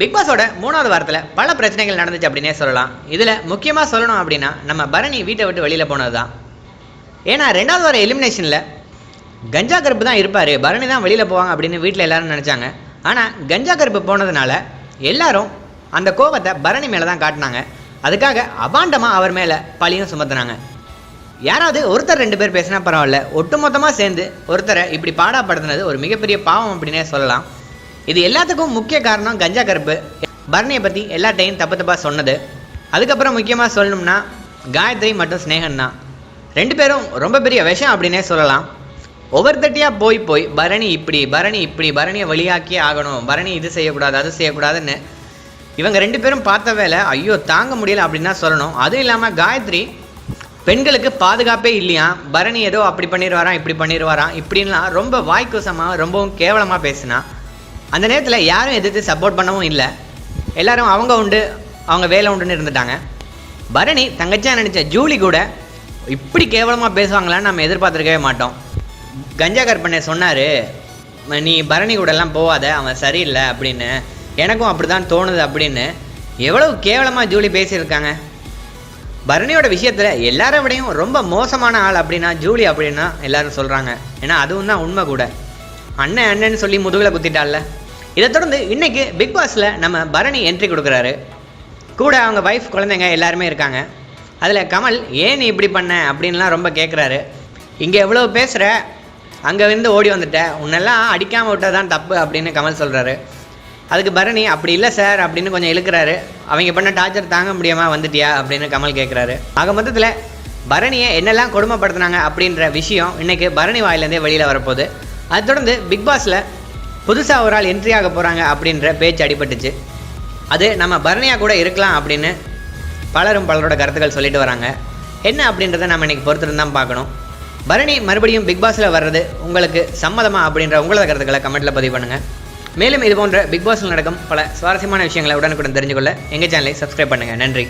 Big பாஸோட மூணாவது வாரத்தில் பல பிரச்சனைகள் நடந்துச்சு அப்படின்னே சொல்லலாம். இதில் முக்கியமாக சொல்லணும் அப்படின்னா நம்ம பரணி வீட்டை விட்டு வெளியில் போனது தான் ஏன்னா ரெண்டாவது வார எலிமினேஷனில் கஞ்சா கருப்பு தான் இருப்பார். பரணி தான் வெளியில் போவாங்க அப்படின்னு வீட்டில் எல்லாரும் நினச்சாங்க. ஆனால் கஞ்சா கருப்பு போனதுனால எல்லாரும் அந்த கோபத்தை பரணி மேலே தான் காட்டினாங்க. அதுக்காக அபாண்டமாக அவர் மேலே பழியும் சுமத்துனாங்க. யாராவது ஒருத்தர் ரெண்டு பேர் பேசினா பரவாயில்ல ஒட்டுமொத்தமாக சேர்ந்து ஒருத்தரை இப்படி பாடாப்படுத்தினது ஒரு மிகப்பெரிய பாவம் அப்படின்னே சொல்லலாம். இது எல்லாத்துக்கும் முக்கிய காரணம் கஞ்சா கருப்பு. பரணியை பற்றி எல்லாட்டையும் தப்பு தப்பாக சொன்னது. அதுக்கப்புறம் முக்கியமாக சொல்லணும்னா காயத்ரி மற்றும் ஸ்னேகன் தான். ரெண்டு பேரும் ரொம்ப பெரிய விஷம் அப்படின்னே சொல்லலாம். ஒவ்வொருத்தட்டியாக போய் போய் பரணி இப்படி பரணி இப்படி பரணியை வழியாக்கியே ஆகணும் பரணி இது செய்யக்கூடாது அது செய்யக்கூடாதுன்னு இவங்க ரெண்டு பேரும் பார்த்த வேலை ஐயோ தாங்க முடியல அப்படின்னு தான் சொல்லணும். அதுவும் இல்லாமல் காயத்ரி பெண்களுக்கு பாதுகாப்பே இல்லையா? பரணி ஏதோ அப்படி பண்ணிடுவாராம் இப்படி பண்ணிடுவாராம் இப்படின்லாம் ரொம்ப வாய்க்குசமாக ரொம்பவும் கேவலமாக பேசினா. அந்த நேரத்தில் யாரும் எதிர்த்து சப்போர்ட் பண்ணவும் இல்லை. எல்லாரும் அவங்க உண்டு அவங்க வேலை உண்டுன்னு இருந்துட்டாங்க. பரணி தங்கச்சியாக நினச்ச ஜூலி கூட இப்படி கேவலமாக பேசுவாங்களான்னு நம்ம எதிர்பார்த்துருக்கவே மாட்டோம். கஞ்சா கற்பனை சொன்னார் நீ பரணி கூடலாம் போகாத அவன் சரியில்லை அப்படின்னு. எனக்கும் அப்படி தான் தோணுது அப்படின்னு. எவ்வளவு கேவலமாக ஜூலி பேசியிருக்காங்க. பரணியோட விஷயத்தில் எல்லாரை விடையும் ரொம்ப மோசமான ஆள் அப்படின்னா ஜூலி அப்படின்னா எல்லாரும் சொல்கிறாங்க ஏன்னா அதுவும் தான் உண்மை கூட. அண்ணன் அண்ணன்னு சொல்லி முதுகில் குத்திட்டால இதை தொடர்ந்து இன்னைக்கு பிக் பாஸில் நம்ம பரணி என்ட்ரி கொடுக்குறாரு. கூட அவங்க ஒய்ஃப் குழந்தைங்க எல்லாருமே இருக்காங்க. அதில் கமல் ஏன் நீ இப்படி பண்ண? அப்படின்லாம் ரொம்ப கேட்குறாரு இங்கே எவ்வளோ பேசுகிற அங்கே வந்து ஓடி வந்துட்ட. உன்னெல்லாம் அடிக்காமல் விட்டதான் தப்பு அப்படின்னு கமல் சொல்கிறாரு அதுக்கு பரணி அப்படி இல்லை சார் அப்படின்னு கொஞ்சம் இழுக்கிறாரு. அவங்க பண்ண டார்ச்சர் தாங்க முடியாமல் வந்துட்டியா? அப்படின்னு கமல் கேட்குறாரு ஆக மொத்தத்தில் பரணியை என்னெல்லாம் கொடுமைப்படுத்துனாங்க அப்படின்ற விஷயம் இன்றைக்கி பரணி வாயிலேருந்தே வெளியில் வரப்போகுது. அது தொடர்ந்து பிக் பாஸில் புதுசாக ஒரு ஆள் என்ட்ரி ஆக போகிறாங்க அப்படின்ற பேச்சு அடிபட்டுச்சு. அது நம்ம பரணியாக கூட இருக்கலாம் அப்படின்னு பலரும் பலரோட கருத்துக்கள் சொல்லிட்டு வராங்க. என்ன அப்படின்றத நம்ம இன்றைக்கி பொறுத்திருந்தான் பார்க்கணும். பரணி மறுபடியும் பிக் பாஸில் வர்றது உங்களுக்கு சம்மதமா அப்படின்ற உங்களோட கருத்துக்களை கமெண்ட்டில் பதிவு பண்ணுங்கள் மேலும் இது போன்ற பிக் பாஸில் நடக்கும் பல சுவாரஸ்யமான விஷயங்களை உடனுக்குடன் தெரிஞ்சுக்கொள்ள எங்கள் சேனலை சப்ஸ்கிரைப் பண்ணுங்கள் நன்றி.